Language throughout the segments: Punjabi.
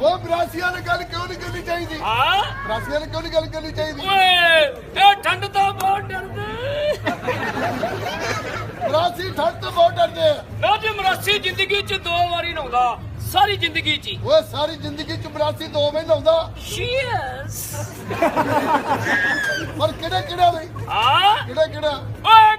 ਉਹ ਬਰਾਸੀਆਂ ਨਾਲ ਗੱਲ ਕਿਉਂ ਨਹੀਂ ਕਰਨੀ ਚਾਹੀਦੀ? ਹਾਂ? ਬਰਾਸੀਆਂ ਨਾਲ ਕਿਉਂ ਨਹੀਂ ਗੱਲ ਕਰਨੀ ਚਾਹੀਦੀ? ਓਏ ਇਹ ਠੰਡ ਤੋਂ ਬਹੁਤ ਡਰਦੇ। ਬਰਾਸੀ ਠੱਡ ਤੋਂ ਬਹੁਤ ਡਰਦੇ ਲੋ ਜੀ ਮਰਾਸੀ ਜ਼ਿੰਦਗੀ 'ਚ ਦੋ ਵਾਰੀ ਨਹਾਉਂਦਾ ਸਾਰੀ ਜ਼ਿੰਦਗੀ 'ਚ। ਉਹ ਸਾਰੀ ਜ਼ਿੰਦਗੀ ਚ ਬਰਾਸੀ ਦੋ ਮਹੀਨੇ ਹੁੰਦਾ ਚੀਅਰਸ ਪਰ ਕਿਹੜਾ ਕਿਹੜਾ ਬਈ? ਹਾਂ? ਕਿਹੜਾ ਕਿਹੜਾ ਓਏ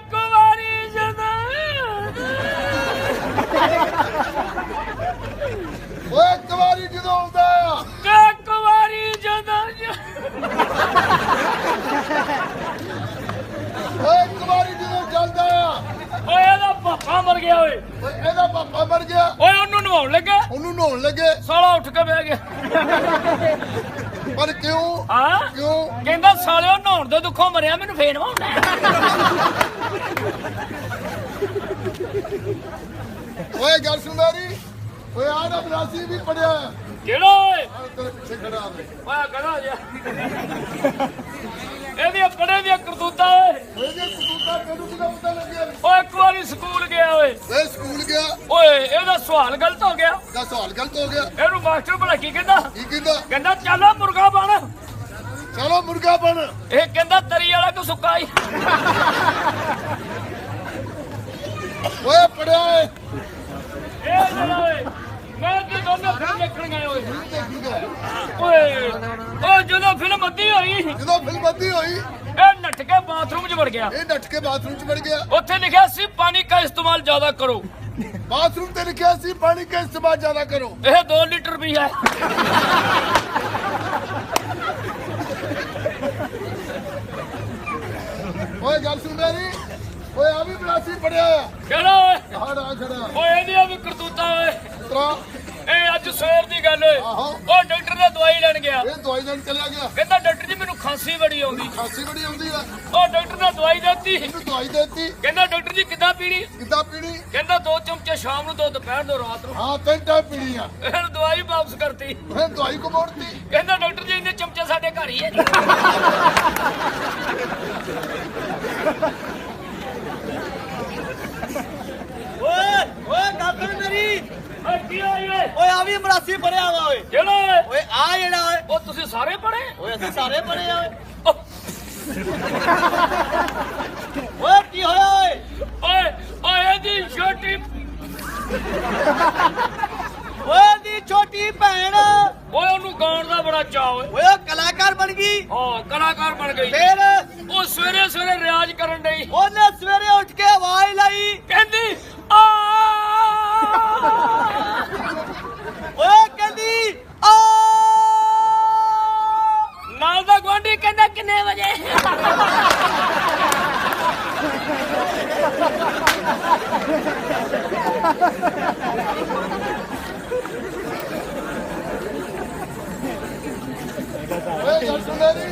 ਕਰਤੂਤਾਂ ਓਏ। ਇਹਦੇ ਕਸੂਤਾ ਤੈਨੂੰ ਕਿਹਦਾ ਪਤਾ ਲੱਗਿਆ ਵੀ? ਓਏ ਇੱਕ ਵਾਰੀ ਸਕੂਲ ਗਿਆ ਓਏ। ਇਹ ਸਕੂਲ ਗਿਆ। ਓਏ ਇਹਦਾ ਸਵਾਲ ਗਲਤ ਹੋ ਗਿਆ। ਦਾ ਸਵਾਲ ਗਲਤ ਹੋ ਗਿਆ। ਇਹਨੂੰ ਮਾਸਟਰ ਭਲਾ ਕੀ ਕਹਿੰਦਾ? ਕੀ ਕਹਿੰਦਾ? ਕਹਿੰਦਾ ਚੱਲ ਮੁਰਗਾ ਬਣ। ਚਲੋ ਮੁਰਗਾ ਬਣ। ਇਹ ਕਹਿੰਦਾ ਤਰੀ ਵਾਲਾ ਕਿ ਸੁੱਕਾ ਹੀ ਓਏ ਪੜਿਆ ਏ ਇਹ ਜਿਹੜਾ ਮੈਂ ਤੇ ਦੋਨੇ ਫਿਲਮ ਦੇਖਣ ਗਏ ਓਏ। ਦੇਖੀ ਗਿਆ ਓਏ ਓ ਜਦੋਂ ਫਿਲਮ ਅੱਧੀ ਹੋਈ ਜਦੋਂ ਫਿਲਮ ਅੱਧੀ ਹੋਈ ਇਹ ਨੱਠ ਕੇ ਬਾਥਰੂਮ 'ਚ ਵੜ ਗਿਆ। ਇਹ ਨੱਠ ਕੇ ਬਾਥਰੂਮ 'ਚ ਵੜ ਗਿਆ। ਉੱਥੇ ਲਿਖਿਆ ਸੀ ਪਾਣੀ ਦਾ ਇਸਤੇਮਾਲ ਜ਼ਿਆਦਾ ਕਰੋ। ਬਾਥਰੂਮ ਤੇ ਲਿਖਿਆ ਸੀ ਪਾਣੀ ਦਾ ਇਸਤੇਮਾਲ ਜ਼ਿਆਦਾ ਕਰੋ। ਇਹ 2 ਲੀਟਰ ਵੀ ਹੈ। ਓਏ ਗੱਲ ਸੁਣ ਮੇਰੀ। ਓਏ ਆ ਵੀ ਕਿਹੜਾ ਓਏ? ਖੜਾ। ਓਏ ਇਹਦੀਆਂ ਵੀ ਕਰਤੂਤਾਂ ਓਏ। ਤਰਾ ਇਹ ਅੱਜ ਸਵੇਰ ਦੀ ਗੱਲ ਆਹੋ। ਉਹ ਡਾਕਟਰ ਨੇ ਦਵਾਈ ਲੈਣ ਗਿਆ। ਇਹ ਦਵਾਈ ਲੈਣ ਚਲਿਆ ਗਿਆ। ਕਹਿੰਦਾ ਡਾਕਟਰ ਜੀ ਮੈਨੂੰ ਖਾਂਸੀ ਬੜੀ ਆਉਂਦੀ। ਖਾਂਸੀ ਬੜੀ ਆਉਂਦੀ ਆ। ਉਹ ਡਾਕਟਰ ਨੇ ਦਵਾਈ ਦਿੱਤੀ। ਇਹਨੂੰ ਦਵਾਈ ਦੇਤੀ। ਕਹਿੰਦਾ ਡਾਕਟਰ ਜੀ ਕਿੱਦਾਂ ਪੀਣੀ? ਕਿੱਦਾਂ ਪੀਣੀ? ਕਹਿੰਦਾ ਦੋ ਚਮਚੇ ਸ਼ਾਮ ਨੂੰ ਦੋ ਦੁਪਹਿਰ ਦੋ ਰਾਤ ਨੂੰ। ਹਾਂ ਤਿੰਨ ਟਾਈਮ ਪੀਣੀ ਆ। ਫਿਰ ਦਵਾਈ ਵਾਪਸ ਕਰਤੀ। ਫਿਰ ਦਵਾਈ ਕੋ ਮੋੜਤੀ। ਕਹਿੰਦਾ ਡਾਕਟਰ ਜੀ ਇੰਨੇ ਚਮਚੇ ਸਾਡੇ ਘਰ ਹੀ ਹੈ ਜੀ ਓਏ ਓਏ ਗੱਲ ਸੁਣ ਮੇਰੀ ਓਏ ਕੀ ਹੋਈ ਓਏ ਓਏ ਆ ਵੀ ਮਰਾਸੀ ਪੜਿਆ ਵਾ ਓਏ। ਜਿਹੜਾ ਓਏ? ਆ ਜਿਹੜਾ ਓਏ। ਉਹ ਤੁਸੀਂ ਸਾਰੇ ਪੜੇ ਓਏ ਅਸੀਂ ਸਾਰੇ ਪੜੇ ਆ ਓਏ। ਓਏ ਕੀ ਹੋਇਆ ਓਏ? ਓਏ ਓਏ ਇਹਦੀ ਛੋਟੀ ਓਏ ਦੀ ਛੋਟੀ ਭੈਣ। ਓਏ ਉਹਨੂੰ ਗਾਉਣ ਦਾ ਬੜਾ ਚਾਅ ਓਏ। ਓਏ ਕਲਾਕਾਰ ਬਣ ਗਈ। ਹਾਂ ਕਲਾਕਾਰ ਬਣ ਗਈ। ਫੇਰ? ਉਹ ਸਵੇਰੇ ਸਵੇਰੇ ਰਿਆਜ਼ ਕਰਨ ਡਈ। ਉਹਨੇ ਸਵੇਰੇ ਉੱਠ ਕੇ ਆਵਾਜ਼ ਲਾਈ। ਕਹਿੰਦੀ ਕਹਿੰਦਾ ਕਿੰਨੇ ਵਜੇ? ਓਏ ਗੱਲ ਸੁਣ ਮੇਰੀ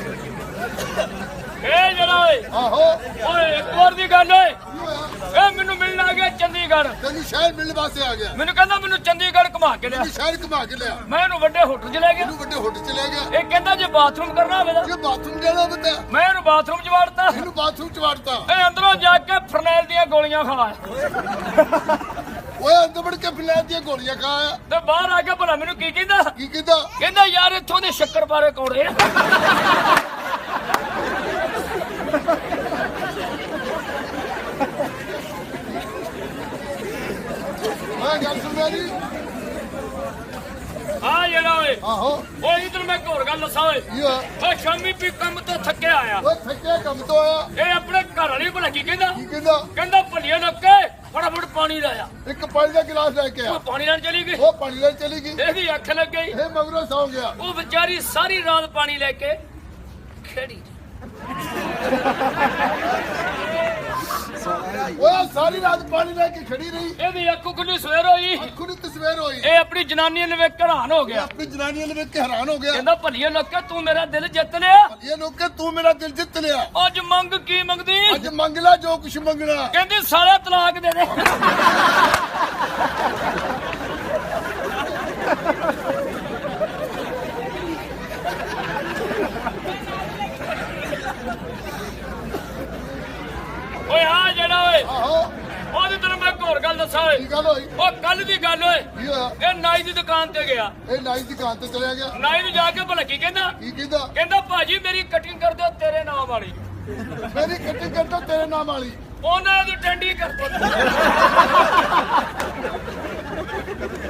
ਇਹ ਜਿਹੜਾ ਆਹੋ। ਓਏ, ਇੱਕ ਵਾਰ ਦੀ ਗੱਲ ਓਏ। ਕੀ ਹੋਇਆ ਮੈਨੂੰ ਮਿਲਣ ਆ ਗਿਆ ਚੰਡੀਗੜ੍ਹ। ਤੈਨੂੰ ਸ਼ਹਿਰ ਮਿਲਣ ਵਾਸਤੇ ਆ ਗਿਆ। ਮੈਨੂੰ ਕਹਿੰਦਾ ਮੈਨੂੰ ਚੰਡੀਗੜ੍ਹ ਘੁਮਾ ਕੇ ਲਿਆ। ਤੈਨੂੰ ਸ਼ਹਿਰ ਘੁਮਾ ਕੇ ਲਿਆ। ਮੈਂ ਇਹਨੂੰ ਵੱਡੇ ਹੋਟਲ 'ਚ ਲੈ ਗਿਆ। ਇਹਨੂੰ ਵੱਡੇ ਹੋਟਲ ਚ ਲੈ ਗਿਆ। ਇਹ ਕਹਿੰਦਾ ਜੇ ਬਾਥਰੂਮ ਕਰਨਾ ਹੋਵੇ ਤਾਂ ਜੇ ਬਾਥਰੂਮ ਜਾਣਾ ਬਤਾ ਮੈਂ ਇਹਨੂੰ ਬਾਥਰੂਮ 'ਚ ਵਾੜਤਾ। ਇਹਨੂੰ ਬਾਥਰੂਮ ਚ ਵਾੜਤਾ। ਇਹ ਅੰਦਰੋਂ ਜਾ ਕੇ ਫਰਨੈਲ ਦੀਆਂ ਗੋਲੀਆਂ ਖਵਾ ਓਏ ਅੰਦਰ ਵੜ ਕੇ ਫਿਲੈਨ ਦੀਆਂ ਗੋਲੀਆਂ ਖਾਇਆ ਤੇ ਬਾਹਰ ਆ ਕੇ ਭਲਾ ਮੈਨੂੰ ਕੀ ਕਹਿੰਦਾ? ਕੀ ਕਹਿੰਦਾ? ਕਹਿੰਦਾ ਯਾਰ ਇੱਥੋਂ ਦੇ ਸ਼ੱਕਰ ਪਾਰੇ ਕੌੜੇ ਆ। ਗੱਲ ਸੁਣ ਮੇਰੀ ਆ ਜਿਹੜਾ ਓਏ। ਆਹੋ। ਓਏ ਇਧਰ ਮੈਂ ਹੋਰ ਗੱਲ ਦੱਸਾਂ ਓਏ। ਓ ਸ਼ਾਮੀ ਵੀ ਕੰਮ ਤੋਂ ਥੱਕਿਆ ਆਇਆ। ਓਏ ਥੱਕਿਆ ਕੰਮ ਤੋਂ ਆਇਆ। ਇਹ ਆਪਣੇ ਘਰ ਵਾਲੀ ਭਲਾ ਕੀ ਕਹਿੰਦਾ? ਕੀ ਕਹਿੰਦਾ? ਕਹਿੰਦਾ ਭਲੀਏ ਨੱਕੇ ਫਟਾਫਟ ਪਾਣੀ ਲਾਇਆ ਇੱਕ ਪਾਣੀ ਦਾ ਗਲਾਸ ਲੈ ਕੇ ਆ। ਉਹ ਪਾਣੀ ਲੈਣ ਚਲੀ ਗਈ। ਉਹ ਪਾਣੀ ਲੈਣ ਚਲੀ ਗਈ। ਇਹਦੀ ਅੱਖ ਲੱਗ ਗਈ। ਇਹ ਮਗਰੋਂ ਸੌ ਗਿਆ। ਉਹ ਵਿਚਾਰੀ ਸਾਰੀ ਰਾਤ ਪਾਣੀ ਲੈ ਕੇ ਖੇੜੀ। ਓਏ ਸਾਰੀ ਰਾਤ ਪਾਣੀ ਲੈ ਕੇ ਖੜੀ ਰਹੀ। ਇਹਦੀ ਅੱਖ ਖੁੱਲੀ ਸਵੇਰ ਹੋਈ। ਅੱਖੋਂ ਨੂੰ ਤਸਵੀਰ ਹੋਈ। ਇਹ ਆਪਣੀ ਜਨਾਨੀ ਨੂੰ ਵੇਖ ਕੇ ਹੈਰਾਨ ਹੋ ਗਿਆ। ਆਪਣੀ ਜਨਾਨੀ ਨੂੰ ਵੇਖ ਕੇ ਹੈਰਾਨ ਹੋ ਗਿਆ। ਕਹਿੰਦਾ ਭਲੀਏ ਨੱਕੇ ਤੂੰ ਮੇਰਾ ਦਿਲ ਜਿੱਤ ਲਿਆ। ਇਹ ਲੋਕ ਤੂੰ ਮੇਰਾ ਦਿਲ ਜਿੱਤ ਲਿਆ। ਅੱਜ ਮੰਗ ਕੀ ਮੰਗਦੀ? ਅੱਜ ਮੰਗ ਲੈ ਜੋ ਕੁਛ ਮੰਗਣਾ। ਕਹਿੰਦੀ ਸਾਲਾ ਤਲਾਕ ਦੇ ਦੇ। ਓਏ। ਉਹਦੀ ਤੈਨੂੰ ਮੈਂ ਇੱਕ ਹੋਰ ਗੱਲ ਦੱਸਾਂ ਓਏ। ਕੀ ਗੱਲ ਹੋਈ? ਉਹ ਕੱਲ ਦੀ ਗੱਲ ਓਏ। ਕੀ ਹੋਇਆ? ਇਹ ਨਾਈ ਦੀ ਦੁਕਾਨ ਤੇ ਗਿਆ। ਇਹ ਨਾਈ ਦੀ ਦੁਕਾਨ ਤੇ ਚਲਿਆ ਗਿਆ। ਨਾਈ ਨੂੰ ਜਾ ਕੇ ਭਲਾ ਕੀ ਕਹਿੰਦਾ? ਕੀ ਕਹਿੰਦਾ? ਕਹਿੰਦਾ ਭਾਜੀ ਮੇਰੀ ਕਟਿੰਗ ਕਰ ਦਿਓ ਤੇਰੇ ਨਾਮ ਵਾਲੀ। ਮੇਰੀ ਕੱਟੀ ਕੱਟੋ ਤੇਰੇ ਨਾਮ ਵਾਲੀ। ਉਹਨਾਂ ਦੀ ਟੰਡੀ ਕਰ ਦਿੱਤੀ।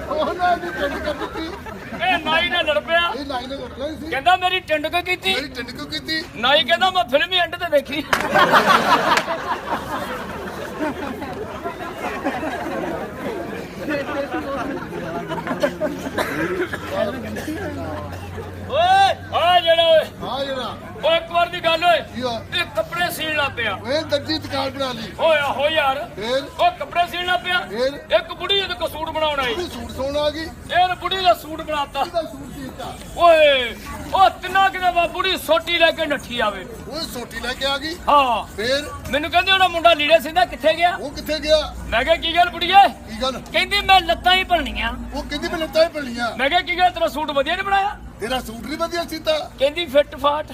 ਉਹਨਾਂ ਦੀ ਟਿੰਡ ਕਰ ਦਿੱਤੀ। ਇਹ ਨਾਈ ਨਾਲ ਲੜ ਪਿਆ। ਇਹ ਨਾਈ ਨੇ ਕੱਟਣਾ ਹੀ ਸੀ। ਕਹਿੰਦਾ ਮੇਰੀ ਟਿੰਡ ਕਿਉਂ ਕੀਤੀ? ਮੇਰੀ ਟਿੰਡ ਕਿਉਂ ਕੀਤੀ? ਨਾਈ ਕਹਿੰਦਾ ਮੈਂ ਫਿਲਮ ਐਂਡ ਤੇ ਦੇਖੀ। ਓਏ ਆ ਜਿਹੜਾ ਓਏ। ਹਾਂ ਜਿਹੜਾ। ਉਹ ਇੱਕ ਵਾਰ ਦੀ ਗੱਲ ਓਏ। ਕੀ ਹੋਇਆ? ਇਹ ਕੱਪੜੇ ਸੀਣ ਲੱਗ ਪਿਆ। ਓਏ ਦਰਜੀ ਦੁਕਾਨ ਬਣਾ ਲਈ। ਓਏ ਹੋ ਯਾਰ। ਫੇਰ? ਉਹ ਕੱਪੜੇ ਸੀਣ ਲੱਗ ਪਿਆ। ਫੇਰ? ਇੱਕ ਬੁੜੀ ਇਹਦੇ ਕੋ ਸੂਟ ਬਣਾਉਣ ਆਈ। ਤੂੰ ਸੂਟ ਸੋਣ ਆ ਗਈ। ਇਹ ਬੁੜੀ ਦਾ ਸੂਟ ਬਣਾਤਾ। ਇਹਦਾ ਸੂਟ ਸੀਤਾ। ਓਏ ਉਹ ਤਿੰਨਾ ਕਿਤੇ ਵਾ ਬੁੜੀ ਸੋਟੀ ਲੈ ਕੇ ਨੱਠੀ ਆਵੇ। ਉਹ ਸੋਟੀ ਲੈ ਕੇ ਆ ਗਈ? ਹਾਂ। ਫੇਰ? ਮੈਨੂੰ ਕਹਿੰਦੇ ਉਹਦਾ ਮੁੰਡਾ ਲੀੜੇ ਸਿੰਦਾ ਕਿੱਥੇ ਗਿਆ? ਉਹ ਕਿੱਥੇ ਗਿਆ? ਮੈਂ ਕਿਹਾ ਕੀ ਗੱਲ ਬੁੜੀਏ? ਕੀ ਗੱਲ? ਕਹਿੰਦੀ ਮੈਂ ਲੱਤਾਂ ਹੀ ਭੰਨੀਆਂ। ਉਹ ਕਹਿੰਦੀ ਮੈਂ ਲੱਤਾਂ ਹੀ ਪਲੀਆਂ ਮੈਂ ਕਿਹਾ ਕੀ ਗੱਲ ਤੇਰਾ ਸੂਟ ਵਧੀਆ ਨਹੀਂ ਬਣਾਇਆ? ਤੇਰਾ ਸੂਟ ਨਹੀਂ ਵਧੀਆ ਸੀਤਾ। ਕਹਿੰਦੀ ਫਿੱਟ ਫਾਟ।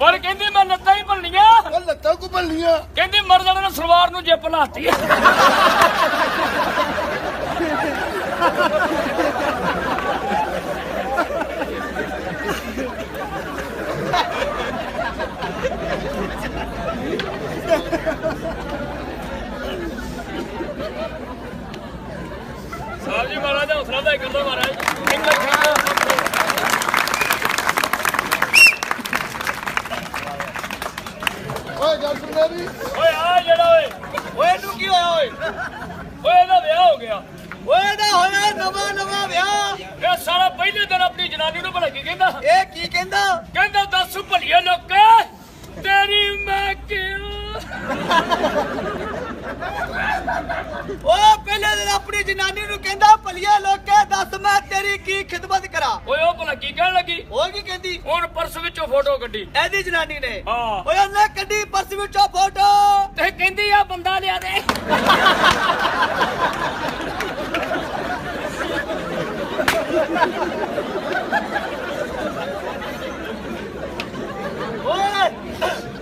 ਪਰ ਕਹਿੰਦੀ ਮੈਂ ਲੱਤਾਂ ਹੀ ਭੰਨੀਆਂ। ਉਹ ਲੱਤਾਂ ਕੋ ਪਲੀਆਂ ਕਹਿੰਦੀ ਮਰਦਾਂ ਨੇ ਸਲਵਾਰ ਨੂੰ ਜਿੱਪ ਲਾਤੀ। ਸਾਹਿਬ ਜੀ ਮਹਾਰਾਜ ਹੌਸਲਾ ਦਾ ਕਰਦਾ ਮਹਾਰਾਜ। ਇੰਨਾ ਛੱਡੋ ਓਏ ਗੱਲ ਸੁਣ ਮੇਰੀ ਓਏ ਆ ਜਿਹੜਾ ਓਏ। ਓਏ ਨੂੰ ਕੀ ਹੋਇਆ ਓਏ? ਓਏ ਇਹਦਾ ਵਿਆਹ ਹੋ ਗਿਆ। ਓਏ ਦਾ ਹੋਇਆ ਨਵਾਂ ਨਵਾਂ ਵਿਆਹ। ਇਹ ਸਾਲਾ ਪਹਿਲੇ ਦਿਨ ਆਪਣੀ ਜਨਾਨੀ ਨੂੰ ਭਲਾ ਕੀ ਕਹਿੰਦਾ? ਇਹ ਕੀ ਕਹਿੰਦਾ? ਕਹਿੰਦਾ ਦੱਸ ਭਲੀਏ ਲੋਕੇ ਤੇਰੀ ਮੈਂ ਕਿਉਂ? ਓ ਪਹਿਲੇ ਦਿਨ ਆਪਣੀ ਜਨਾਨੀ ਨੂੰ ਕਹਿੰਦਾ ਭਲੀਆ ਲੋਕੇ ਦੱਸ ਮੈਂ ਤੇਰੀ ਕੀ ਖਿਦਮਤ ਕਰਾਂ? ਓਏ ਉਹ ਭਲਾ ਕੀ ਕਹਿਣ ਲੱਗੀ? ਉਹ ਕੀ ਕਹਿੰਦੀ? ਹੁਣ ਪਰਸ ਵਿੱਚੋਂ ਫੋਟੋ ਕੱਢੀ। ਇਹਦੀ ਜਨਾਨੀ ਨੇ। ਹਾਂ। ਓਏ ਉਹਨੇ ਕੱਢੀ ਪਰਸ ਵਿੱਚੋਂ ਫੋਟੋ। ਤੇ ਕਹਿੰਦੀ ਆ ਬੰਦਾ ਲਿਆ ਦੇ। ਓਏ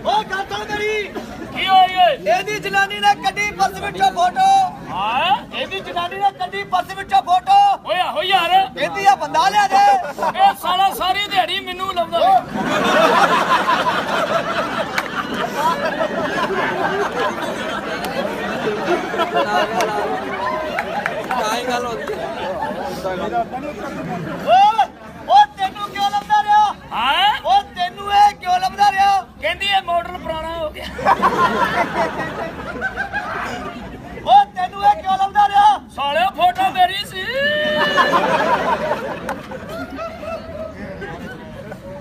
ਓ ਗੱਲ ਮੇਰੀ। ਕੀ ਹੋਈ ਓਏ? ਇਹਦੀ ਜਨਾਨੀ ਨੇ ਕੱਢੀ ਪਰਸ ਵਿੱਚੋਂ ਫੋਟੋ। ਹਾਂ ਇਹਦੀ ਜਨਾਨੀ ਨੇ ਕੱਢੀ ਪਰਸ ਵਿੱਚੋਂ ਫੋਟੋ ਓਏ ਆਹੋ ਯਾਰ। ਕਹਿੰਦੀ ਆ ਬੰਦਾ ਲਿਆ ਦੇ। ਇਹ ਸਾਲਾ ਸਾਰੀ ਦਿਹਾੜੀ ਮੈਨੂੰ ਲਾਉਂਦਾ ਵੇ। ਓਏ ਓ ਤੈਨੂੰ ਕਿਉਂ ਲੱਭਦਾ ਰਿਹਾ? ਹਾਂ? ਓ ਤੈਨੂੰ ਇਹ ਕਿਉਂ ਲੱਭਦਾ ਰਿਹਾ? ਕਹਿੰਦੀ ਇਹ ਮਾਡਲ ਪੁਰਾਣਾ ਹੋ ਗਿਆ ਓ ਤੈਨੂੰ ਇਹ ਕਿਉਂ ਲੱਭਦਾ ਰਿਹਾ ਸਾਲਿਓ ਫੋਟੋ ਮੇਰੀ ਸੀ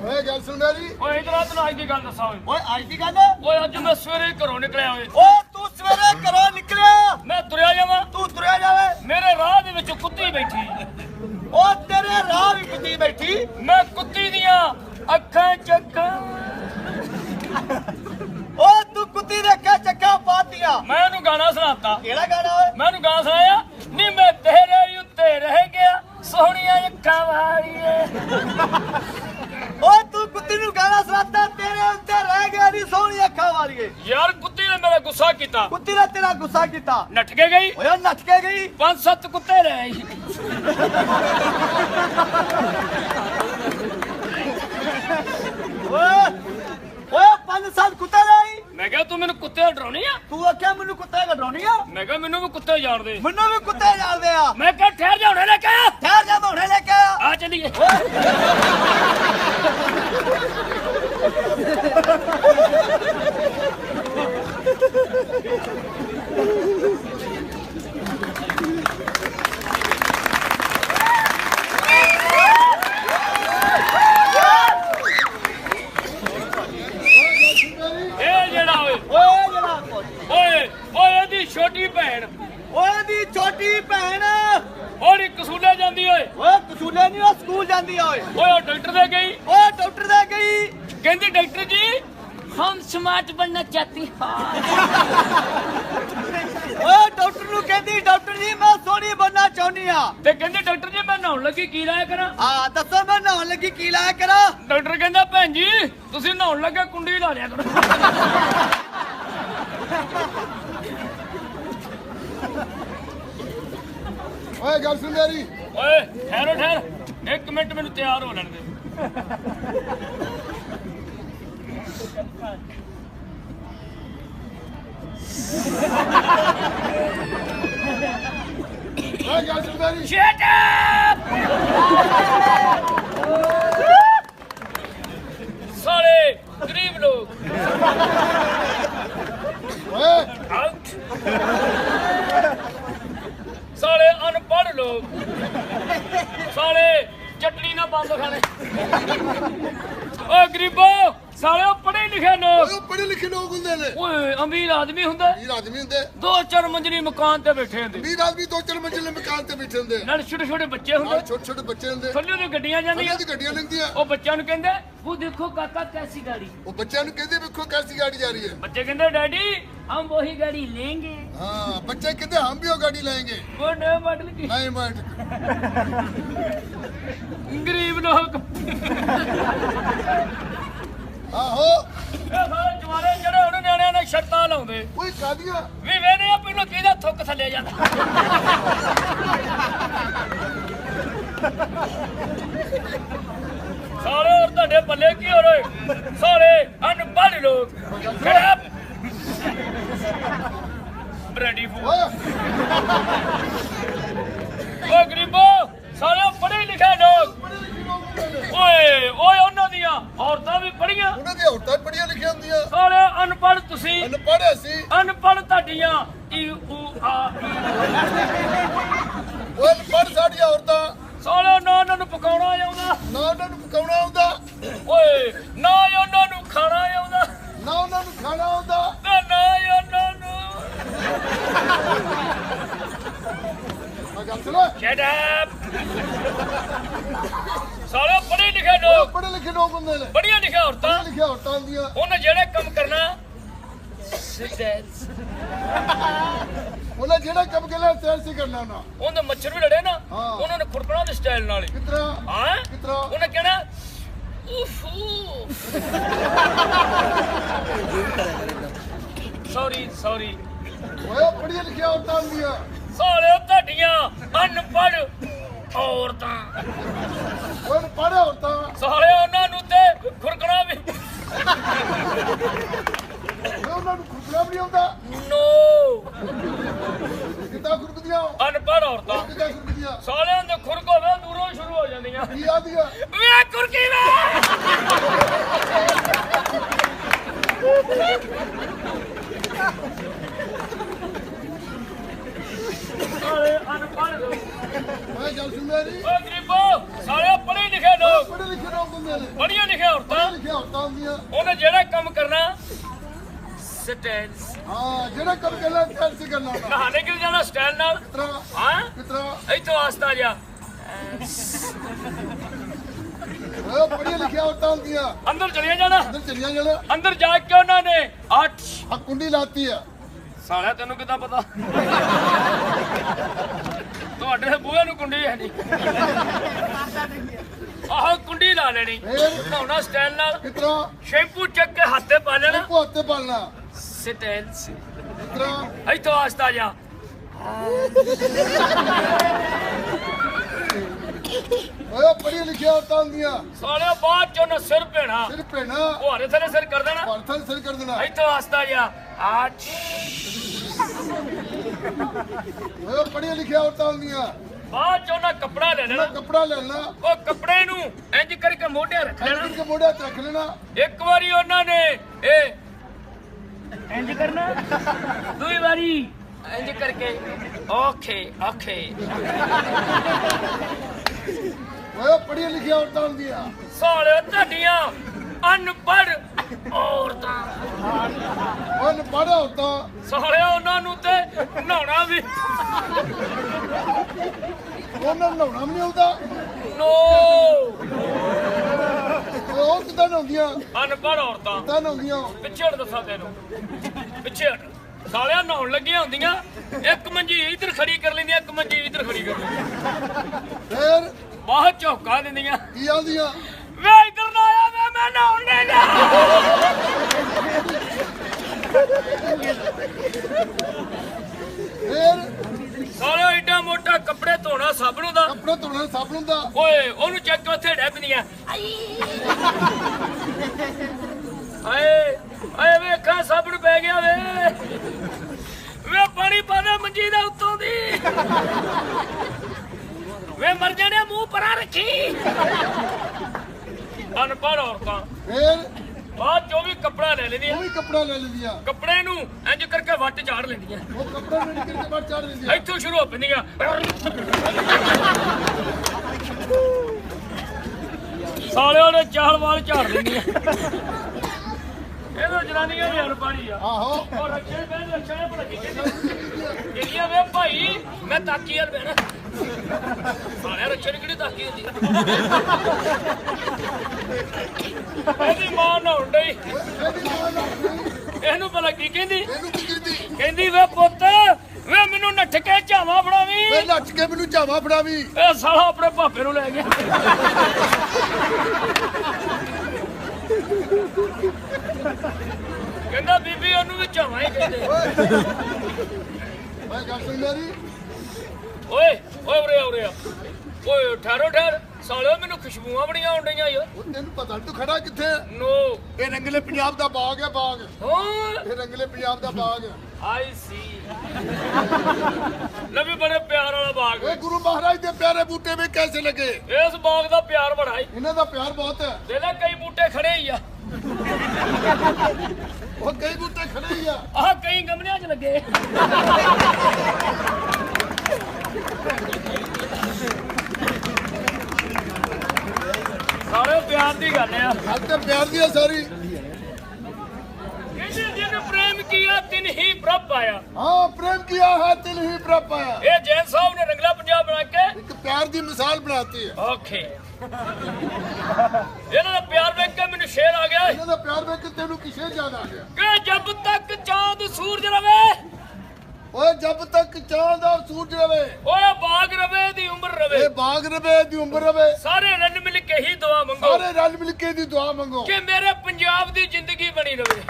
ਓਏ ਗੱਲ ਸੁਣ ਮੇਰੀ ਓਏ ਇਧਰ ਆ ਤੈਨੂੰ ਅੱਜ ਦੀ ਗੱਲ ਦੱਸਾਂ ਓਏ? ਓਏ ਅੱਜ ਦੀ ਗੱਲ? ਓਏ ਅੱਜ ਮੈਂ ਸਵੇਰੇ ਘਰੋਂ ਨਿਕਲਿਆ ਓਏ। ਓ ਤੂੰ ਸਵੇਰੇ ਘਰੋਂ ਨਿਕਲਿਆ? ਮੈਂ ਤੁਰਿਆ ਜਾਵਾਂ। ਤੂੰ ਤੁਰਿਆ ਜਾਵੇ। ਮੇਰੇ ਰਾਹ ਦੇ ਵਿੱਚ ਕੁੱਤੀ ਬੈਠੀ। ਓ ਤੇਰੇ ਰਾਹ ਵੀ ਕੁੱਤੀ ਬੈਠੀ? ਮੈਂ ਕੁੱਤੀ ਦੀਆਂ ਅੱਖਾਂ ਚੱਕਾਂ। ਓ ਤੂੰ ਕੁੱਤੀ ਦੇ ਅੱਖਾਂ ਚੱਕਾ ਪਾਤੀਆਂ। ਮੈਂ ਉਹਨੂੰ ਗਾਣਾ ਸੁਣਾਤਾ। ਕਿਹੜਾ ਗਾਣਾ ਓਏ? ਮੈਂ ਉਹਨੂੰ ਗਾਣਾ ਸੁਣਾਇਆ ਨੀ ਮੈਂ ਤੇਰੇ ਉੱਤੇ ਰਹਿ ਗਿਆ ਸੋਹਣੀਆਂ ਅੱਖਾਂ ਵਾਲੀਏ। ਗੁੱਸਾ ਕੀਤਾ। ਕੁੱਤੀ ਨੇ ਤੇਰਾ ਗੁੱਸਾ ਕੀਤਾ। ਨੱਠ ਕੇ ਗਈ। ਓਏ ਉਹ ਨੱਠ ਕੇ ਗਈ। ਪੰਜ ਸੱਤ ਕੁੱਤੇ ਰਹੇ। ਓਏ ਓਏ ਪੰਜ ਸੱਤ ਕੁੱਤੇ ਲਈ ਮੈਂ ਕਿਹਾ ਤੂੰ ਮੈਨੂੰ ਕੁੱਤੇ ਡਰਾਉਣੀ ਆ? ਤੂੰ ਆਖਿਆ ਮੈਨੂੰ ਕੁੱਤੇ ਘਡਾਉਣੀ ਆ? ਮੈਂ ਕਿਹਾ ਮੈਨੂੰ ਵੀ ਕੁੱਤੇ ਜਾਣਦੇ। ਮੈਨੂੰ ਵੀ ਕੁੱਤੇ ਜਾਣਦੇ ਆ। ਮੈਂ ਕਿਹਾ ਠਹਿਰ ਜਾ ਹੁਣੇ ਲੈ ਕੇ ਆ। ਠਹਿਰ ਜਾ ਹੁਣੇ ਲੈ ਕੇ ਆਇਆ। ਆ ਚੱਲੀਏ ਇਹ ਜਿਹੜਾ ਓਏ ਓਏ ਜਨਾਬ ਓਏ ਓਏ ਇਹਦੀ ਛੋਟੀ ਭੈਣ। ਓਏ ਦੀ ਛੋਟੀ ਭੈਣ। ਓੜੀ ਕਸੂਲੇ ਜਾਂਦੀ ਓਏ। ਓਏ ਕਸੂਲੇ ਨਹੀਂ ਉਹ ਸਕੂਲ ਜਾਂਦੀ ਓਏ। ਓਏ ਉਹ ਡਾਕਟਰ ਦੇ ਗਈ। ਓਏ ਡਾਕਟਰ ਦੇ ਗਈ। ਕਹਿੰਦੀ ਡਾਕਟਰ ਜੀ ਹਮ ਸਮਾਰਟ ਬਣਨਾ ਚਾਹਤੀ ਹਾਂ। ਕੀ ਲਾਇਆ ਕਰਾਂ? ਡਾਕਟਰ ਕਹਿੰਦਾ ਭੈਣ ਜੀ ਤੁਸੀਂ ਨਹਾਉਣ ਲੱਗੇ ਕੁੰਡੀ ਲਾ ਲਿਆ ਕਰੋ। ਓਏ ਗੱਲ ਸੁਣ ਮੇਰੀ। ਓਏ ਠਹਿਰੋ ਠਹਿਰ। ਇੱਕ ਮਿੰਟ ਮੈਨੂੰ ਤਿਆਰ ਹੋ ਲੈਣ ਦੇ। ਓਏ ਗੱਲ ਸੁਣ ਮੇਰੀ। ਸ਼ਟ ਅਪ ਸਾਲੇ ਗਰੀਬ ਲੋਕ ਓਏ। ਆਊਟ ਸਾਲੇ ਅਨਪੜ੍ਹ ਲੋਕ। ਸਾਲੇ ਚਟਨੀ ਨਾ ਬੰਦ ਖਾਣੇ। ਓ ਗਰੀਬੋ। ਸਾਲਿਓ ਪੜ੍ਹੇ ਲਿਖੇ ਲੋਕ। ਉਹ ਪੜ੍ਹੇ ਲਿਖੇ ਲੋਕ ਹੁੰਦੇ ਨੇ। ਓਏ ਅਮੀਰ ਆਦਮੀ ਹੁੰਦਾ। ਵੀਰ ਆਦਮੀ ਹੁੰਦੇ। ਦੋ ਚਾਰ ਮੰਜ਼ਲੀ ਮਕਾਨ ਤੇ ਬੈਠੇ ਹੁੰਦੇ। ਵੀਰ ਆਦਮੀ ਦੋ ਚਾਰ ਮੰਜ਼ਿਲੇ ਮਕਾਨ ਤੇ ਬੈਠੇ ਹੁੰਦੇ। ਨਾਲ ਛੋਟੇ ਛੋਟੇ ਬੱਚੇ ਹੁੰਦੇ। ਛੋਟੇ ਛੋਟੇ ਬੱਚੇ ਹੁੰਦੇ। ਥੱਲੇ ਉਹਦੇ ਗੱਡੀਆਂ ਜਾਂਦੀਆਂ। ਉਹਨਾਂ ਦੀ ਗੱਡੀਆਂ ਲੰਘਦੀਆਂ ਉਹ ਬੱਚਿਆਂ ਨੂੰ ਕਹਿੰਦੇ ਉਹ ਦੇਖੋ ਕਾਕਾ ਕੈਸੀ ਗਾੜੀ। ਉਹ ਬੱਚਿਆਂ ਨੂੰ ਕਹਿੰਦੇ ਵੇਖੋ ਕੈਸੀ ਗਾੜੀ ਜਾ ਰਹੀ ਹੈ। ਬੱਚੇ ਕਹਿੰਦੇ ਡੈਡੀ ਹਮ ਉਹੀ ਗਾੜੀ ਲੈਂਗੇ ਹਾਂ ਬੱਚੇ ਕਹਿੰਦੇ ਹਮ ਵੀ ਉਹ ਗਾੜੀ ਲੈਂਗੇ ਉਹ ਨਵੇਂ ਮਾਡਲ ਕੀ? ਨਹੀਂ ਮਾਡਲ। ਗਰੀਬ ਲੋਕ। ਆਹੋ। ਇਹ ਸਾਰੇ ਜਵਾਰੇ ਜਿਹੜੇ ਹੁਣ ਨਿਆਣਿਆਂ ਨੇ ਸ਼ਰਤਾਂ ਲਾਉਂਦੇ। ਓਏ ਕਾਦੀਆਂ ਵੀ ਵੇਨੇ ਆ ਪਹਿਲਾਂ ਕਿਹਦਾ ਥੁੱਕ ਥੱਲੇ ਜਾਂਦਾ? ਸਾਰੇ ਹੋਰ ਤੁਹਾਡੇ ਪੱਲੇ ਕੀ ਹੋ ਰਹੇ ਸਾਰੇ ਅਨਪੜ੍ਹ ਲੋਕ। ਬ੍ਰੈਡੀ ਫੂ। ਓ ਗਰੀਬੋ ਸਾਰੇ ਪੜ੍ਹੇ ਲਿਖੇ ਲੋਕ। ਓਏ ਓਏ ਉਹਨਾਂ ਦੀਆਂ ਔਰਤਾਂ ਉਹਨਾਂ ਦੀਆਂ ਔਰਤਾਂ ਪੜ੍ਹੀਆਂ ਲਿਖੀਆਂ ਹੁੰਦੀਆਂ। ਸਾਰੇ ਅਨਪੜ੍ਹ ਤੁਸੀਂ। ਅਨਪੜ੍ਹ ਸੀ ਅਨਪੜ੍ਹ ਤੁਹਾਡੀਆਂ ਈ ਊ ਆ। ਓਏ ਅਨਪੜ੍ਹ ਸਾਡੀਆਂ ਔਰਤਾਂ। ਸਾਰੇ ਨਾ ਉਹਨਾਂ ਨੂੰ ਪਕਾਉਣਾ ਆਉਂਦਾ। ਨਾ ਉਹਨਾਂ ਨੂੰ ਪਕਾਉਣਾ ਆਉਂਦਾ। ਓਏ ਨਾ ਉਹਨਾਂ ਨੂੰ ਖਾਣਾ ਆਉਂਦਾ। ਨਾ ਉਹਨਾਂ ਨੂੰ ਖਾਣਾ ਆਉਂਦਾ। ਤੇ ਨਾ ਉਹਨਾਂ ਨੂੰ। ਮੈਂ ਗੱਲ ਸੁਣੋ। ਸ਼ਟ ਅਪ ਸਾਰੇ ਪੜ੍ਹੇ ਲਿਖੇ ਲੋਕ। ਪੜ੍ਹੇ ਲਿਖੇ ਲੋਕ ਹੁੰਦੇ ਨੇ। ਪੜ੍ਹੀਆਂ ਲਿਖੀਆਂ ਔਰਤਾਂ। ਪੜ੍ਹੇ ਲਿਖੇ ਔਰਤਾਂ ਹੁੰਦੀਆਂ। ਉਹਨੇ ਜਿਹੜੇ ਕੰਮ ਕਰਨਾ ਉਹਨਾਂ ਜਿਹੜਾ ਕੰਮ ਕਰਨਾ ਤਿਆਰ ਸੀ ਕਰਨਾ ਉਹਨਾਂ। ਉਹਨੇ ਮੱਛਰ ਵੀ ਲੜੇ ਨਾ। ਉਹਨਾਂ ਨੇ ਖੁਰਪਣਾ ਦੇ ਸਟਾਈਲ ਨਾਲ ਹੀ। ਕਿਤਰਾ? ਹਾਂ? ਕਿਤਰਾ? ਉਹਨੇ ਕਹਿਣਾ ਉਫ ਸੌਰੀ ਸੌਰੀ ਓਏ ਪੜ੍ਹੀਆਂ ਲਿਖੀਆਂ ਔਰਤਾਂ ਹੁੰਦੀਆਂ। ਸਾਲੇ ਤੁਹਾਡੀਆਂ ਅਨਪੜ੍ਹ। ਔਰਤਾਂ। ਓਏ ਅਨਪੜ੍ਹ ਔਰਤਾਂ। ਸਾਲੇ ਉਹਨਾਂ ਨੂੰ ਤੇ ਖੁਰਕਣਾ ਵੀ ਉਹਨਾਂ ਨੂੰ ਖੁਰਕਣਾ ਵੀ ਆਉਂਦਾ। ਨੋ ਕਿੱਦਾਂ ਖੁਰਕਦੀਆਂ ਉਹ? ਅਨਪੜ੍ਹ ਔਰਤਾਂ। ਕਿੱਦਾਂ ਖੁਰਕਦੀਆਂ? ਸਾਲਿਆਂ ਦੇ ਖੁਰਕ ਹੋਵੇ ਦੂਰੋਂ ਸ਼ੁਰੂ ਹੋ ਜਾਂਦੀਆਂ। ਕੀ ਆਦੀਆਂ ਵੇ ਖੁਰਕੀ ਵੇ ਸਾਲੇ ਅਨਪੜ੍ਹ ਲੋਕ ਸੁਣ ਮੇਰੀ। ਓ ਗਰੀਬੋ ਸਾਰੇ ਪੜ੍ਹੇ ਲਿਖੇ ਲੋਕ। ਪੜ੍ਹੇ ਲਿਖੇ ਲੋਕ ਹੁੰਦੇ ਨੇ। ਪੜ੍ਹੀਆਂ ਲਿਖੀਆਂ ਔਰਤਾਂ। ਲਿਖੇ ਔਰਤਾਂ ਹੁੰਦੀਆਂ। ਉਹਨੇ ਜਿਹੜਾ ਕੰਮ ਕਰਨਾ ਸਟੈਂਸ ਹਾਂ ਜਿਹੜਾ ਕੰਮ ਕਰਨਾ ਤਿਆਰ ਸੀ ਕਰਨਾ। ਨਹਾਣੇ ਕਿ ਜਾਣਾ ਸਟਾਈਲ ਨਾਲ? ਹਾਂ? ਕਿਤਰਾ? ਇੱਥੋਂ ਆਸਤਾ ਜਾ ਉਹ ਪੜ੍ਹੀਆਂ ਲਿਖੀਆਂ ਔਰਤਾਂ ਹੁੰਦੀਆਂ। ਅੰਦਰ ਚਲਿਆ ਜਾਣਾ। ਅੰਦਰ ਚਲੀਆਂ ਜਾਣਾ। ਅੰਦਰ ਜਾ ਕੇ ਉਹਨਾਂ ਨੇ ਅੱਠ। ਆ ਕੁੰਡੀ ਲਾਤੀ ਆ। ਸਾਲਿਆ ਤੈਨੂੰ ਕਿੱਦਾਂ ਪਤਾ? ਤੁਹਾਡੇ ਬੂਹੇ ਨੂੰ ਕੁੰਡੀ ਹੈ ਨਹੀਂ। ਆਹ ਕੁੰਡੀ ਲਾ ਲੈਣੀ। ਨਹਾਉਣਾ ਸਟਾਈਲ ਨਾਲ। ਕਿਤਰਾ? ਸ਼ੈਂਪੂ ਚੱਕ ਕੇ ਹੱਥੇ ਪਾ ਲੈਣਾ। ਕੋ ਹੱਥੇ ਪਾਲਣਾ। ਸਟੈਂਸ ਕਿਤਰਾ? ਇੱਥੋਂ ਆਸਤਾ ਜਾ। ਓਏ ਪੜ੍ਹੀਆਂ ਲਿਖੀਆਂ ਔਰਤਾਂ ਹੁੰਦੀਆਂ। ਸਾਲਿਆ ਬਾਅਦ ਚ ਉਹਨੇ ਸਿਰ ਭੇਣਾ। ਸਿਰ ਪੈਣਾ ਉਹ ਹਰੇ ਥਲੇ ਸਿਰ ਕਰ ਦੇਣਾ। ਪਰਥਨ ਸਿਰ ਕਰ ਦੇਣਾ। ਇੱਥੋਂ ਆਸਤਾ ਜਾ। ਓਏ ਉਹ ਪੜ੍ਹੀਆਂ ਲਿਖੀਆਂ ਔਰਤਾਂ ਹੁੰਦੀਆਂ। ਬਾਅਦ ਚ ਉਹਨਾਂ ਕੱਪੜਾ ਲੈ ਲੈਣਾ। ਕੱਪੜਾ ਲੈਣਾ। ਉਹ ਕੱਪੜੇ ਨੂੰ ਇੰਜ ਕਰਕੇ ਮੋਢੇ ਰੱਖ ਲੈਣਾ। ਐਂਡ ਕੇ ਮੋਢੇ ਤੇ ਰੱਖ ਲੈਣਾ। ਇੱਕ ਵਾਰੀ ਉਹਨਾਂ ਨੇ ਇਹ ਇੰਜ ਕਰਨਾ। ਦੂਈ ਵਾਰੀ ਇੰਜ ਕਰਕੇ ਓਕੇ ਓਕੇ ਓਏ ਉਹ ਪੜ੍ਹੀਆਂ ਲਿਖੀਆਂ ਔਰਤਾਂ ਹੁੰਦੀਆਂ। ਸਾਲੇ ਤੁਹਾਡੀਆਂ ਅਨਪੜ੍ਹ ਔਰਤਾਂ। ਓਏ ਅਨਪੜ੍ਹ ਔਰਤਾਂ। ਸਾਲੇ ਉਹਨਾਂ ਨੂੰ ਤੇ ਨਹਾਉਣਾ ਵੀ ਉਹਨਾਂ ਨੂੰ ਨਹਾਉਣਾ ਨਹੀਂ ਆਉਂਦਾ। ਨੋ। ਉਹ ਕਿੱਦਾਂ ਨਹਾਉਂਦੀਆਂ? ਅਨਪੜ੍ਹ ਔਰਤਾਂ। ਕਿੱਦਾਂ ਨਹਾਉਂਦੀਆਂ? ਪਿੱਛੇ ਹਟ ਦੱਸਾਂ ਤੈਨੂੰ। ਪਿੱਛੇ ਹਟ। ਸਾਲਿਆਂ ਨਹਾਉਣ ਲੱਗੀਆਂ ਹੁੰਦੀਆਂ। ਇੱਕ ਮੰਜੀ ਇੱਧਰ ਖੜੀ ਕਰ ਲੈਂਦੀਆਂ ਇੱਕ ਮੰਜੀ ਇੱਧਰ ਖੜੀ ਕਰ ਲੈਂਦੀਆਂ। ਫੇਰ ਬਾਹਰ ਝੋਕਾ ਦਿੰਦੀਆਂ। ਕੀ ਆਉਂਦੀਆਂ? ਜਾ ਫੇਰ ਸਾਬਣ ਹੁੰਦਾ ਕੱਪੜੇ ਧੋਣ ਦਾ ਸਾਬਣ ਹੁੰਦਾ ਓਏ ਉਹਨੂੰ ਚੱਕ ਉੱਥੇ ਡੱਬਦੀਆਂ ਆਏ ਆਏ ਵੇਖਾਂ ਸਾਬਣ ਪੈ ਗਿਆ ਵੇ। ਵੇ ਪਾਣੀ ਮੰਜੀ ਦਾ ਉੱਤੋਂ ਦੀ। ਵੇ ਮਰ ਜਾਣੇ ਮੂੰਹ ਪਰਾਂ ਰੱਖੀ। ਅਨਪੜ੍ਹ ਔਰਤਾਂ। ਫੇਰ? ਬਾਅਦ ਚੋਂ ਵੀ ਕੱਪੜਾ ਲੈ ਲੈਂਦੀਆਂ। ਉਹ ਵੀ ਕੱਪੜਾ ਲੈ ਲੈਂਦੀਆਂ। ਕੱਪੜੇ ਨੂੰ ਇੰਜ ਕਰਕੇ ਵੱਟ ਝਾੜ ਲੈਂਦੀਆਂ। ਉਹ ਕੱਪੜਾ ਨੂੰ ਨਿਕਲ ਕੇ ਬਾਹਰ ਚੜ ਦਿੰਦੀਆਂ ਇੱਥੋਂ ਸ਼ੁਰੂ ਹੋ ਪੈਂਦੀਆਂ। ਸਾਲਿਆਂ ਨੇ ਚਾਲ ਵਾਲ ਝਾੜ ਦਿੰਦੀਆਂ ਇਹਦੋਂ ਜਨਾਨੀਆਂ ਵੀ ਅਨਪੜ੍ਹੀ ਆ। ਆਹੋ। ਉਹ ਰੱਖੇ ਬੈਨ ਰੱਖੇ ਭਲਾ ਕੀ ਕਹਿੰਦੀ ਜਿਹੜੀਆਂ ਵੇ ਭਾਈ ਮੈਂ ਤਾਕੀ ਯਾਰ ਬੈਣਾ ਸਾਲਿਆਂ ਰੱਖੇ ਕਿਹੜੀ ਤਾਕੀ ਹੁੰਦੀ? ਇਹਦੀ ਮਾਂ ਨਾ ਹੁੰਡਈ ਇਹਦੀ ਮਾਂ ਨਾਲ ਇਹਨੂੰ ਭਲਾ ਕੀ ਕਹਿੰਦੀ? ਇਹਨੂੰ ਕੀ ਕਹਿੰਦੀ? ਕਹਿੰਦੀ ਵੇ ਪੁੱਤ ਵੇ ਮੈਨੂੰ ਨੱਠ ਕੇ ਝਾਵਾਂ ਫੜਾਵੀਂ। ਵੇ ਨੱਚ ਕੇ ਮੈਨੂੰ ਝਾਵਾ ਫੜਾਵੀ। ਇਹ ਸਾਲਾ ਆਪਣੇ ਭਾਪੇ ਨੂੰ ਲੈ ਗਿਆ। ਕਹਿੰਦਾ ਬੀਬੀ ਉਹਨੂੰ ਵੀ ਝਾਵਾਂ ਹੀ ਕਹਿੰਦੇ ਮੈਂ ਗੱਲ ਸੁਣ ਮੇਰੀ। ਓਏ ਓਏ ਉਰੇ ਉਰੇ। ਓਏ ਠਹਿਰੋ ਠਹਿਰ। ਸਾਲਿਓ ਮੈਨੂੰ ਖੁਸ਼ਬੂਆਂ ਬੜੀਆਂ ਆਉਣ ਡਈਆਂ ਯਾਰ। ਉਹ ਤੈਨੂੰ ਪਤਾ ਨੀ ਤੂੰ ਖੜਾ ਕਿੱਥੇ? ਹੈ? ਨੋ। ਇਹ ਰੰਗਲੇ ਪੰਜਾਬ ਦਾ ਬਾਗ ਹੈ ਬਾਗ। ਹਾਂ ਇਹ ਰੰਗਲੇ ਪੰਜਾਬ ਦਾ ਬਾਗ ਹੈ ਆਈ ਸੀ ਲਵੀ ਬੜੇ ਪਿਆਰ ਵਾਲਾ ਬਾਗ ਇਹ ਗੁਰੂ ਮਹਾਰਾਜ ਦੇ ਪਿਆਰੇ ਬੂਟੇ ਵੀ ਕੈਸੇ ਲੱਗੇ? ਇਸ ਬਾਗ ਦਾ ਪਿਆਰ ਬੜਾ ਹੈ। ਇਹਨਾਂ ਦਾ ਪਿਆਰ ਬਹੁਤ ਹੈ। ਦੇ ਲੈ ਕਈ ਬੂਟੇ ਖੜੇ ਹੀ ਆ। ਉਹ ਕਈ ਬੂਟੇ ਖੜੇ ਹੀ ਆ। ਆਹ ਕਈ ਗਮਲਿਆਂ 'ਚ ਲੱਗੇ ਸਾਰੇ ਪਿਆਰ ਦੀ ਗੱਲ ਆ। ਅੱਜ ਤੇ ਪਿਆਰ ਦੀ ਹੈ ਸਾਰੀ। ਕਹਿੰਦੇ ਜਿਨ ਪ੍ਰੇਮ ਕੀਆ ਤਿਨ ਹੀ ਪ੍ਰਭ ਆਇਆ। ਹਾਂ ਪ੍ਰੇਮ ਕੀਆ ਹੈ ਤਿਲ ਹੀ ਪ੍ਰਭ ਪਾਇਆ ਇਹ ਜੈਨ ਸਾਹਿਬ ਨੇ ਰੰਗਲਾ ਪੰਜਾਬ ਬਣਾ ਕੇ ਇੱਕ ਪਿਆਰ ਦੀ ਮਿਸਾਲ ਬਣਾਤੀ ਹੈ। ਓਕੇ। ਇਹਨਾਂ ਦਾ ਪਿਆਰ ਵੇਖ ਕੇ ਮੈਨੂੰ ਸ਼ੇਰ ਆ ਗਿਆ। ਇਹਨਾਂ ਦਾ ਪਿਆਰ ਵੇਖ ਕੇ ਤੈਨੂੰ ਕਿਸ਼ੇ ਯਾਦ ਆ ਗਿਆ? ਕਿ ਜਬ ਤੱਕ ਚਾਂਦ ਸੂਰਜ ਰਵੇ ਓਏ ਜਬ ਤੱਕ ਚਾਂਦ ਔਰ ਸੂਰਜ ਰਵੇ ਓਏ ਬਾਗ ਰਵੇ ਦੀ ਉਮਰ ਰਵੇ। ਇਹ ਬਾਗ ਰਵੇ ਦੀ ਉਮਰ ਰਵੇ। ਸਾਰੇ ਰਲ ਮਿਲ ਕੇ ਹੀ ਦੁਆ ਮੰਗੋ। ਸਾਰੇ ਰਲ ਮਿਲ ਕੇ ਦੀ ਦੁਆ ਮੰਗੋ। ਕਿ ਮੇਰੇ ਪੰਜਾਬ ਦੀ ਜ਼ਿੰਦਗੀ ਬਣੀ ਰਵੇ।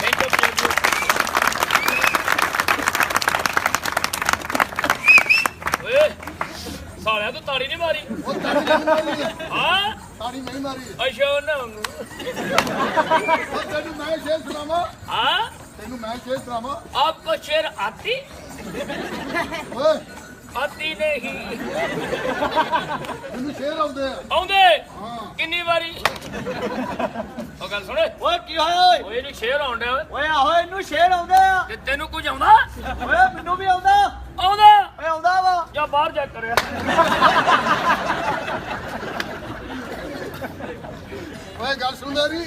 ਥੈਂਕ ਯੂ ਥੈਂਕ ਯੂ ਓਏ ਸਾਲਿਆ ਤੂੰ ਤਾੜੀ ਨਹੀਂ ਮਾਰੀ। ਉਹ ਤਾੜੀ ਨਹੀਂ ਮਾਰੀ ਹੈ। ਤਾੜੀ ਨਹੀਂ ਮਾਰੀ ਹੈ। ਅਸ਼ੋ ਨਾ। ਉਹ ਤੈਨੂੰ ਮੈਂ ਸ਼ੇਰ ਸੁਣਾਵਾਂ। ਹਾਂ? ਤੈਨੂੰ ਮੈਂ ਸ਼ੇਰ ਸੁਣਾਵਾਂ ਆਪਕੋ ਸ਼ੇਰ ਆਤੀ? ਓਏ। ਆਤੀ ਨਹੀਂ। ਤੈਨੂੰ ਸ਼ੇਰ ਆਉਂਦੇ ਆ। ਆਉਂਦੇ? ਹਾਂ। ਕਿੰਨੀ ਵਾਰੀ? ਉਹ ਗੱਲ ਸੁਣ। ਓਏ ਕੀ ਹੋਇਆ ਓਏ? ਓਏ ਇਹਨੂੰ ਸ਼ੇਰ ਆਉਂਦਾ ਓਏ। ਓਏ ਆਹੋ ਇਹਨੂੰ ਸ਼ੇਰ ਆਉਂਦੇ ਆ। ਤੇ ਤੈਨੂੰ ਕੁਝ ਆਉਂਦਾ? ਓਏ ਮੈਨੂੰ ਵੀ ਆਉਂਦਾ। ਆਉਂਦਾ? ਓਏ ਆਉਂਦਾ ਵਾ। ਜਾਂ ਬਾਹਰ ਜਾ ਕਰਿਆ ਓਏ ਗੱਲ ਸੁਣ ਮੇਰੀ।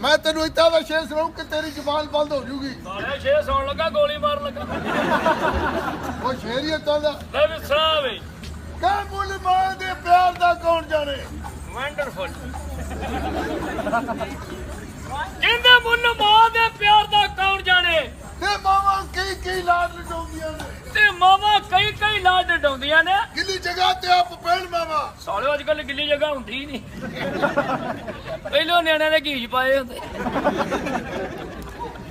ਮੈਂ ਤੈਨੂੰ ਇੱਦਾਂ ਦਾ ਸ਼ੇਰ ਸੁਣਾਉਂ ਕਿ ਤੇਰੀ ਜ਼ੁਬਾਨ ਬੰਦ ਹੋ ਜੂਗੀ। ਸਾਲਿਆ ਸ਼ੇਰ ਸੌਣ ਲੱਗਾ ਗੋਲੀ ਮਾਰਨ ਲੱਗਾ। ਉਹ ਸ਼ੇਰ ਹੀ ਇੱਦਾਂ ਦਾ। ਲੈ ਵੀ ਸੁਣਾ ਵੇ। ਕਹਿ ਮੁੱਲ ਮਾਂ ਦੇ ਪਿਆਰ ਦਾ ਕੌਣ ਜਾਣੇ? ਵੰਡਰਫੁਲ ਕਹਿੰਦੇ ਮੁੰਨ ਮਾਂ ਦੇ ਪਿਆਰ ਦਾ ਕੌਣ ਜਾਣੇ? ਤੇ ਮਾਵਾਂ ਕਈ ਕਈ ਲਾਡ ਲਟਾਉਂਦੀਆਂ ਨੇ। ਤੇ ਮਾਵਾਂ ਕਈ ਕਈ ਲਾਡ ਡਾਉਂਦੀਆਂ ਨੇ। ਗਿੱਲੀ ਜਗ੍ਹਾ ਤੇ ਆਪ ਪੈਣ ਮਾਵਾ। ਸਾਲਿਓ ਅੱਜ ਕੱਲ ਗਿੱਲੀ ਜਗ੍ਹਾ ਹੁੰਦੀ ਹੀ ਨਹੀਂ। ਪਹਿਲੋਂ ਨਿਆਣਿਆਂ ਦੇ ਘੀਜ ਪਾਏ ਹੁੰਦੇ।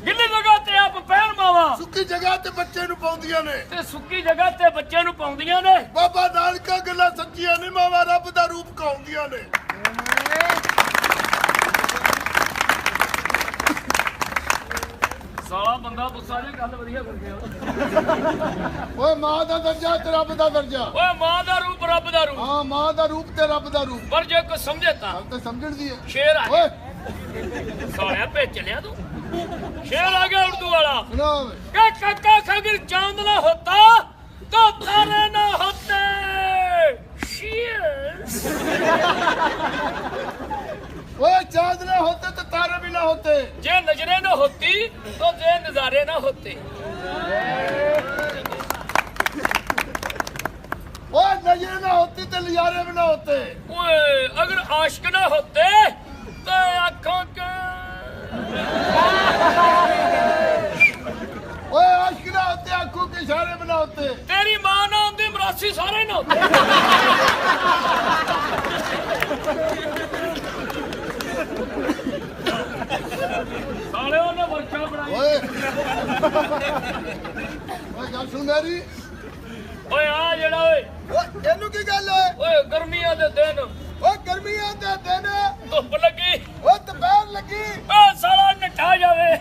ਗਿੱਲੀ ਜਗ੍ਹਾ ਤੇ ਆਪ ਪੈਣ ਮਾਵਾਂ। ਸੁੱਕੀ ਜਗ੍ਹਾ ਤੇ ਬੱਚੇ ਨੂੰ ਪਾਉਂਦੀਆਂ ਨੇ। ਤੇ ਸੁੱਕੀ ਜਗ੍ਹਾ ਤੇ ਬੱਚੇ ਨੂੰ ਪਾਉਂਦੀਆਂ ਨੇ। ਬਾਬਾ ਨਾਨਕਾ ਗੱਲਾਂ ਸੱਚੀਆਂ ਨੇ ਮਾਵਾ ਰੱਬ ਦਾ ਰੂਪ ਕਹਾਉਂਦੀਆਂ ਨੇ ਸਾਲਾ ਓਏ ਮਾਂ ਦਾ ਦਰਜਾ ਤੇ ਰੱਬ ਦਾ ਦਰਜਾ। ਓਏ ਮਾਂ ਦਾ ਰੂਪ ਰੱਬ ਦਾ ਰੂਪ। ਹਾਂ ਮਾਂ ਦਾ ਰੂਪ ਤੇ ਰੱਬ ਦਾ ਰੂਪ। ਪਰ ਜੇ ਕੋ ਸਮਝੇ ਤਾਂ। ਤੇ ਸਮਝਣ ਦੀ ਹੈ। ਸ਼ੇਰ ਆ ਓਏ। ਸਾਲਿਆ ਭੇ ਚਲਿਆ ਤੂੰ। ਸ਼ੇਰ ਆ ਗਿਆ ਉਰਦੂ ਵਾਲਾ। ਸੁਣਾ ਓਏ। ਕੱਕਾ ਖਗਰ ਚਾਂਦਲਾ ਹੁੰਦਾ ਤਾਂ ਤਾਰੇ ਨਾ ਹੁੰਦੇ ਸ਼ੀਅਰਸ ਓਏ ਚਾਂਦਲਾ होते जे नजरे न होती तो जे नजारे न होते और नजरे ना होती तो नजारे भी ना होते अगर आशक ना होते तो आंखों के ओए आशक ना होते आंखों के इशारे भी ना होते तेरी माँ ना होती मरासी सारे ना होते साले ਉਹਨੇ ਵਰਕਾ ਬਣਾਈ। ਓਏ। ਓਏ ਗੱਲ ਸੁਣ ਮੇਰੀ। ਓਏ ਆ ਜਿਹੜਾ ਓਏ। ਓਏ ਇਹਨੂੰ ਕੀ ਗੱਲ ਹੈ ਓਏ ਗਰਮੀਆਂ ਦੇ ਦਿਨ। ਓ ਗਰਮੀਆਂ ਦੇ ਦਿਨ। ਧੁੱਪ ਲੱਗੀ। ਓ ਦੁਪਹਿਰ ਲੱਗੀ। ਓ ਸਾਲਾ ਨੱਠਾ ਜਾਵੇ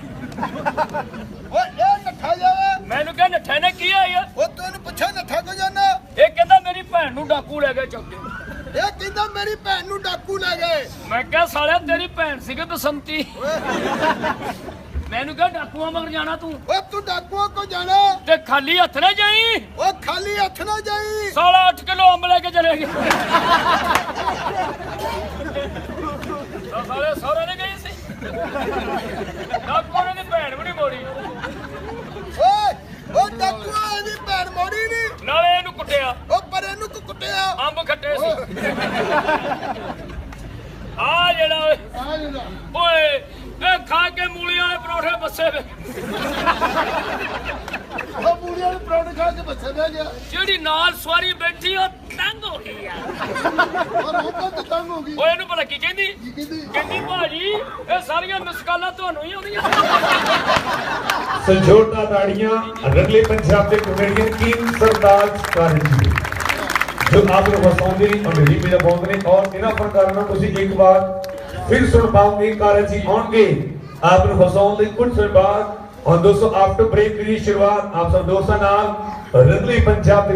ਓ ਇਹ ਨੱਠਾ ਜਾਵੇ ਮੈਨੂੰ ਕਹਿੰਦਾ ਨੱਠੇ ਨੇ ਕੀ ਆਇਆ ਓ ਤੈਨੂੰ ਪੁੱਛਿਆ ਨੱਠਾ ਕੋ ਜਾਣਾ ਇਹ ਕਹਿੰਦਾ ਮੇਰੀ ਭੈਣ ਨੂੰ ਡਾਕੂ ਲੈ ਕੇ ਚੱਕ ਕੇ ਇਹ ਕਹਿੰਦਾ ਮੇਰੀ ਭੈਣ ਨੂੰ ਡਾਕੂ ਲੈ ਗਏ। ਮੈਂ ਕਿਹਾ ਸਾਲਿਆ ਤੇਰੀ ਭੈਣ ਸੀਗੀ ਬਸੰਤੀ। ਮੈਨੂੰ ਕਿਹਾ ਡਾਕੂਆਂ ਮਗਰ ਜਾਣਾ ਤੂੰ। ਓ ਤੂੰ ਡਾਕੂਆਂ ਕੋ ਜਾਣਾ? ਤੇ ਖਾਲੀ ਹੱਥ ਨਾ ਜਾਈ। ਓ ਖਾਲੀ ਹੱਥ ਨਾ ਜਾਈ। ਸਾਲਾ 8 ਕਿਲੋ ਅੰਬ ਲੈ ਕੇ ਚਲੇ ਗਿਆ ਤਾਂ ਸਾਲੇ ਸਹੁਰੇ ਨੇ ਗਏ ਸੀ ਡਾਕੂਆਂ ਨੇ ਭੈਣ ਵੀ ਨਹੀਂ ਮੋੜੀ ਓਏ ਓ ਡਾਕੂਆਂ ਇਹਦੀ ਭੈਣ ਮੋੜੀ ਨਹੀਂ ਨਾਲੇ ਇਹਨੂੰ ਕੁੱਟਿਆ ਓ ਪਰ ਇਹਨੂੰ ਕੋ ਕੁੱਟਿਆ ਅੰਬ ਖੱਟੇ ਸੀ ਆ ਜਿਹੜਾ ਓਏ, ਆ ਜਿਹੜਾ। ਓਏ ਇਹ ਖਾ ਕੇ ਮੂਲੀਆਂ ਵਾਲੇ ਪਰੌਠੇ ਬੱਸੇ ਵੇ। ਉਹ ਮੂਲੀਆਂ ਦੇ ਪਰੌਂਠੇ ਖਾ ਕੇ ਬੱਸੇ ਬਹਿ ਗਿਆ। ਜਿਹੜੀ ਨਾਲ ਸਵਾਰੀ ਬੈਠੀ ਉਹ ਤੰਗ ਹੋ ਗਈ ਆ। ਔਰ ਉਹ ਤਾਂ ਤੰਗ ਹੋ ਗਈ। ਓਏ ਇਹਨੂੰ ਭਲਾ ਕੀ ਕਹਿੰਦੀ? ਕਹਿੰਦੀ? ਭਾਜੀ ਇਹ ਸਾਰੀਆਂ ਮਿਸਕਾਲਾਂ ਤੁਹਾਨੂੰ ਹੀ ਆਉਂਦੀਆਂ। ਸੰਜੋਤਾ ਤਾੜੀਆਂ ਰਗਲੇ ਪੰਜਾਬ ਦੇ ਕਮੇਡੀਅਨ ਕੀਮ ਸਰਦਾਰ ਕਾਰਨ ਜੀ। ਜੋ ਆਪ ਨੂੰ ਹਸਾਉਂਦੇ ਨੇ ਅਮੀਰੀ ਮੇਰਾ ਪਾਉਂਦੇ ਨੇ ਔਰ ਇਹਨਾਂ ਪ੍ਰਕਾਰਾਂ ਨੂੰ ਤੁਸੀਂ ਇੱਕ ਵਾਰ ਫਿਰ ਸੁਣ ਪਾਉਂਗੇ ਕਾਰਨ ਜੀ ਆਉਣਗੇ। ਆਪ ਨੂੰ ਹਸਾਉਣ ਲਈ ਕੁਝ ਸਮੇਂ ਬਾਅਦ। ਔਰ ਦੋਸਤੋ ਆਫਟਰ ਬ੍ਰੇਕ ਦੀ ਸ਼ੁਰੂਆਤ, ਆਪ ਸਭ ਦੋਸਤਾਂ ਨਾਲ। ਰਗਲੇ ਪੰਜਾਬ